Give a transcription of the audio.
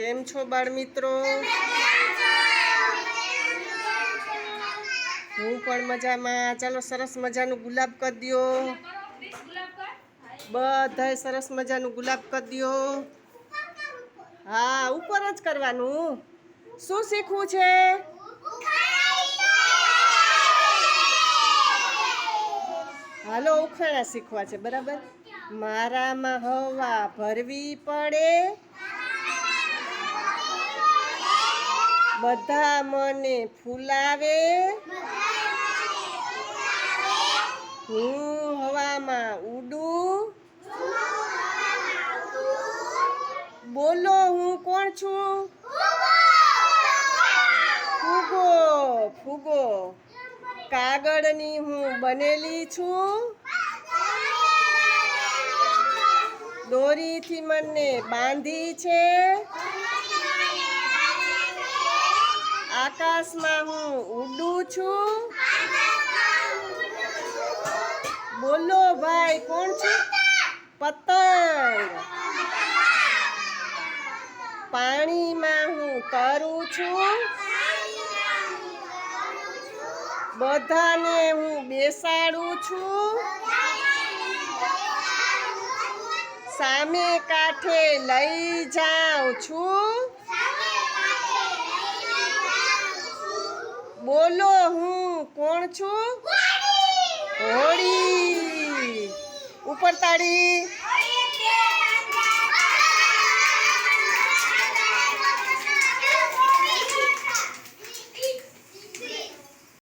કેમ છો બાળ મિત્રો હું પણ મજામાં. ચાલો સરસ મજાનું ગુલાબ કરી દો બધાય સરસ મજાનું ગુલાબ કરી દ્યો. હા, ઉપર જ કરવાનું. શું શીખવું છે? હાલો ઉખાણા શીખવા છે, બરાબર? મારામાં હવા ભરવી પડે. બધા મને ફૂલાવે? હું હવામાં ઉડું? બોલો, હું કોણ છું? ફૂગો ફૂગો. કાગળની હું બનેલી છું? દોરીથી મને બાંધી છે? આકાશમાં હું ઉડું છું. બોલો ભાઈ, કોણ છે? પતંગ. પાણીમાં હું તરું છું. બધાને હું બેસાડું છું. સામે કાંઠે લઈ જાઉં છું. બોલો હું કોણ છું? હોળી! ઉપર તાળી.